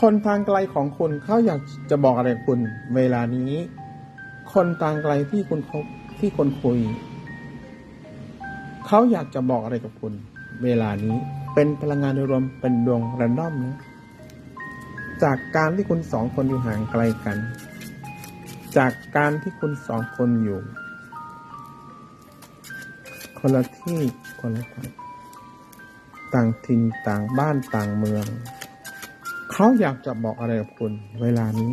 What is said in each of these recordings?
คนทางไกลของคุณเขาอยากจะบอกอะไรคุณ เวลานี้ คนทางไกลที่คุณคบที่คนคุยเขาอยากจะบอกอะไรกับคุณ เวลานี้เป็นพลังงานโดยรวมเป็นดวงแรนดอมนะจากการที่คุณสองคนอยู่ห่างไกลกัน จากการที่คุณสองคนอยู่ คนละที่คนละทางต่างถิ่นต่างบ้านต่างเมือง เขาอยากจะบอกอะไรกับคุณเวลานี้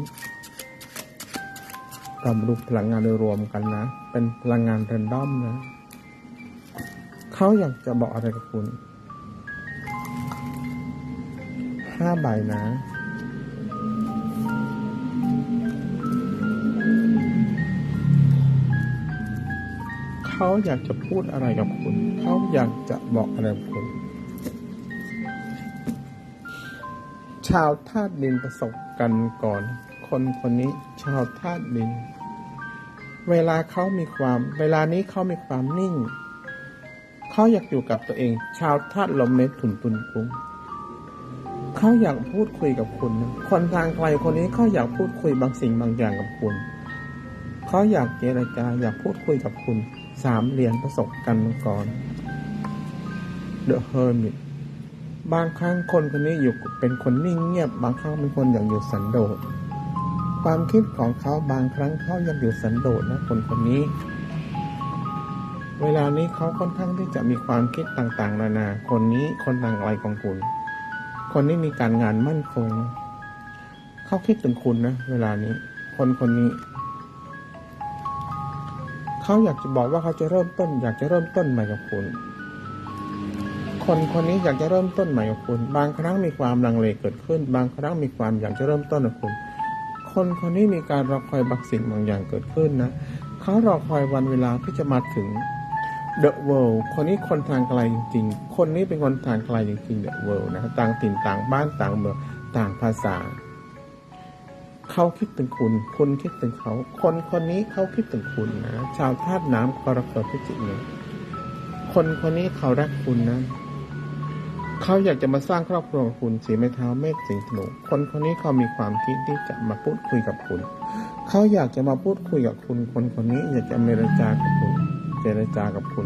เราดูพลังงานโดยรวมกันนะ เป็นพลังงานแรนดอมนะ เขาอยากจะบอกอะไรกับคุณ ห้าใบนะเขาอยากจะพูดอะไรกับคุณ เขาอยากจะบอกอะไรกับคุณาวธาตุดินประสบกันก่อน คนคนนี้ชาวธาตุดิน เวลาเขามีความ เวลานี้เขามีความนิ่ง เขาอยากอยู่กับตัวเอง ชาวธาตุลมเมถุนตุนปุ้งเขาอยากพูดคุยกับคุณ คนทางไกลคนนี้เขาอยากพูดคุยบางสิ่งบางอย่างกับคุณ เขาอยากเจรจาอยากพูดคุยกับคุณ สามเหรียญประสบกันก่อน The Hermit บางครั้งคนคนนี้อยู่เป็นคนนิ่งเงียบ บางครั้งเป็นคนอยากอยู่สันโดษ ความคิดของเขาบางครั้งเขายากอยู่สันโดษนะคนคนนี้ เวลานี้เขาค่อนข้างที่จะมีความคิดต่างๆ นานา คนนี้คนทางอะไกลของคุณ คนนี้มีการงานมั่นคง เขาคิดถึงคุณนะเวลานี้ คนคนนี้ เขาอยากจะบอกว่าเขาจะเริ่มต้น อยากจะเริ่มต้นใหม่กับคุณ คนคนนี้อยากจะเริ่มต้นใหม่กับคุณ บางครั้งมีความลังเลเกิดขึ้น บางครั้งมีความอยากจะเริ่มต้นกับคุณ คนคนนี้มีการรอคอยบางสิ่งบางอย่างเกิดขึ้นนะเขารอคอยวันเวลาที่จะมาถึง The World คนนี้คนทางไกลจริง ๆ คนนี้เป็นคนทางไกลจริงๆ The World นะต่างถิ่นต่างบ้านต่างเมืองต่างภาษา เขาคิดถึงคุณ คุณคิดถึงเขา คนคนนี้เขาคิดถึงคุณนะ ชาวธาตุน้ำกรกฎพิจิกเนี่ยคนคนนี้เขารักคุณนะ เขาอยากจะมาสร้างครอบครัวคุณสีไม้เท้าเมฆสิงห์ธนูคนคนนี้เขามีความคิดที่จะมาพูดคุยกับคุณ เขาอยากจะมาพูดคุยกับคุณ คนคนนี้อยากจะเมรจากับคุณเจรจากับคุณ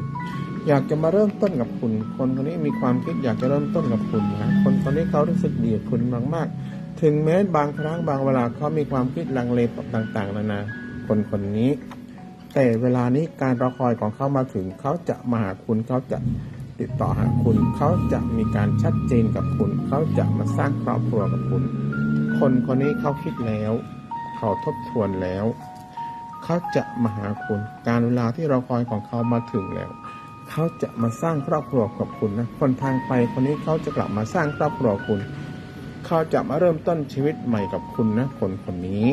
อยากจะมาเริ่มต้นกับคุณ คนคนนี้มีความคิดอยากจะเริ่มต้นกับคุณนะคนคนนี้เขารู้สึกดีกับคุณมากๆ ถึงแม้บางครั้งบางเวลาเขามีความคิดลังเลต่างๆนานาคนคนนี้ แต่เวลานี้การรอคอยของเขามาถึงเขาจะมาหาคุณเขาจะ ติดต่อหาคุณ เขาจะมีการชัดเจนกับคุณ เขาจะมาสร้างครอบครัวกับคุณ คนคนนี้เขาคิดแล้ว เขาทบทวนแล้ว เขาจะมาหาคุณ การเวลาที่เราคอยของเขามาถึงแล้ว เขาจะมาสร้างครอบครัวกับคุณนะ คนทางไปคนนี้เขาจะกลับมาสร้างครอบครัวคุณ เขาจะมาเริ่มต้นชีวิตใหม่กับคุณนะ คนคนนี้